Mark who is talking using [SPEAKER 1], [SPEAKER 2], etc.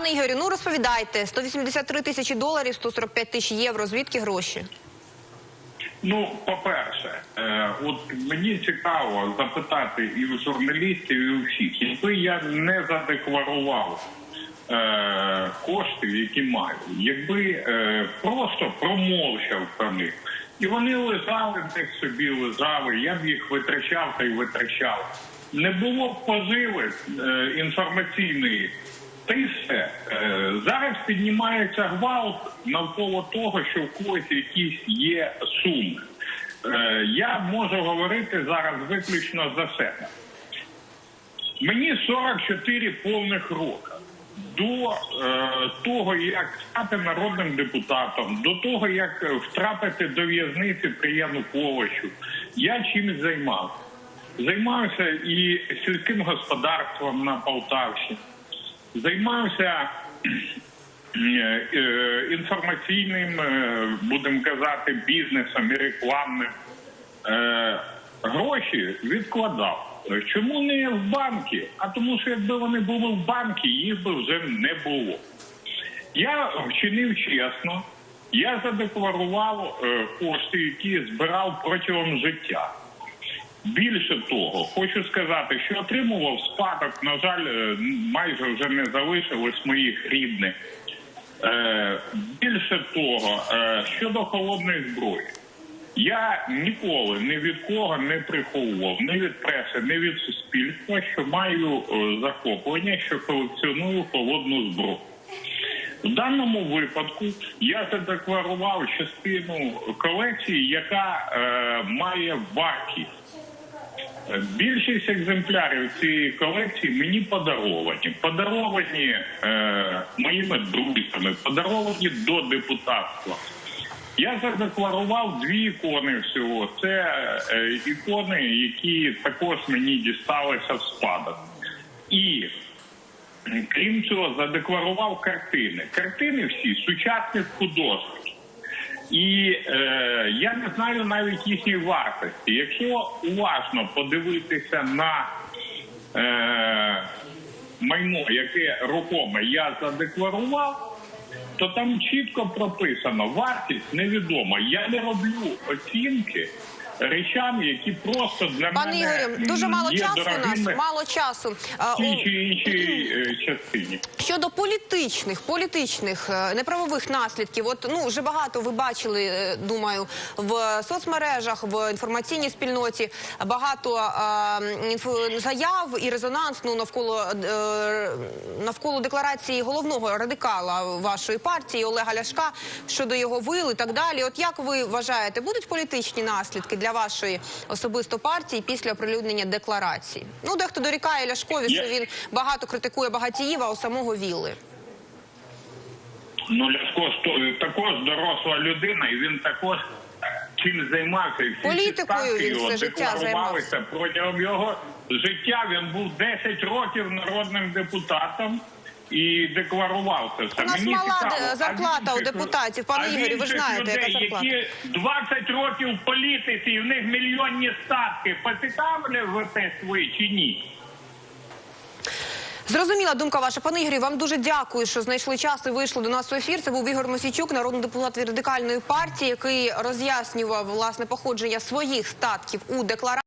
[SPEAKER 1] Пане Ігорю, ну розповідайте, 183 тисячі доларів, 145 тисяч євро. Звідки гроші?
[SPEAKER 2] Ну, по-перше, е, от мені цікаво запитати і у журналістів, і у всіх, якби я не задекларував е, кошти, які маю, якби е, просто промовчав про них, і вони лежали десь собі, лежали, я б їх витрачав та й витрачав. Не було б поживи е, інформаційної. Та й все. Е, Зараз піднімається гвалт навколо того, що в когось якісь є суми. Е, Я можу говорити зараз виключно за себе. Мені 44 повних роки. До е, того, як стати народним депутатом, до того, як втрапити до в'язниці при Януковичу, я чимось займався. Займався і сільським господарством на Полтавщині, займався інформаційним, е, будемо казати, бізнесом і рекламним. Е, Гроші відкладав. Чому не в банки? А тому, що якби вони були в банки, їх би вже не було. Я вчинив чесно, я задекларував е, кошти, які збирав протягом життя. Більше того, хочу сказати, що отримував спадок, на жаль, е, майже вже не залишилось моїх рідних. Е, більше того, е, щодо холодної зброї, я ніколи ні від кого не приховував, ні від преси, ні від суспільства, що маю е, захоплення, що колекціоную холодну зброю. В даному випадку я задекларував частину колекції, яка е, має вартість. Більшість екземплярів цієї колекції мені подаровані. Подаровані е, моїми друзями, подаровані до депутатства. Я задекларував дві ікони всього. Це е, ікони, які також мені дісталися в спадок. І крім цього, задекларував картини. Картини всі сучасних художників. І е, я не знаю навіть їхньої вартості. Якщо уважно подивитися на е, майно, яке рухоме я задекларував, то там чітко прописано вартість невідома. Я не роблю оцінки речам, які просто для
[SPEAKER 1] Пане
[SPEAKER 2] мене
[SPEAKER 1] Ігорю, дуже мало
[SPEAKER 2] є
[SPEAKER 1] часу у нас, мало часу.
[SPEAKER 2] Чи іншій е, частині.
[SPEAKER 1] Щодо політичних, політичних е, неправових наслідків, от ну вже багато ви бачили, е, думаю, в соцмережах, в інформаційній спільноті багато е, заяв і резонансну навколо е, навколо декларації головного радикала вашої партії Олега Ляшка щодо його вил і так далі. От як ви вважаєте, будуть політичні наслідки для вашої особисто партії після оприлюднення декларації? Ну дехто дорікає Ляшкові, що він багато критикує багатіїв, а у самого вілли.
[SPEAKER 2] Ну, Ляшко також доросла людина, і він також чим займався. І всі
[SPEAKER 1] Політикою він все життя
[SPEAKER 2] декларувалися. Протягом його життя він був 10 років народним депутатом. І декларував це все.
[SPEAKER 1] У нас
[SPEAKER 2] Мені
[SPEAKER 1] мала
[SPEAKER 2] цікаво,
[SPEAKER 1] де-
[SPEAKER 2] а
[SPEAKER 1] зарплата у
[SPEAKER 2] інших-
[SPEAKER 1] депутатів. Пане
[SPEAKER 2] а в
[SPEAKER 1] Ігорю, ви ж
[SPEAKER 2] інших
[SPEAKER 1] знаєте, яка
[SPEAKER 2] людей,
[SPEAKER 1] зарплата.
[SPEAKER 2] які 20 років в політиці, і в них мільйонні статки, поцікавлюєте ви чи ні?
[SPEAKER 1] Зрозуміла думка ваша. Пане Ігорі, вам дуже дякую, що знайшли час і вийшли до нас в ефір. Це був Ігор Мосійчук, народний депутат від радикальної партії, який роз'яснював власне походження своїх статків у декларації.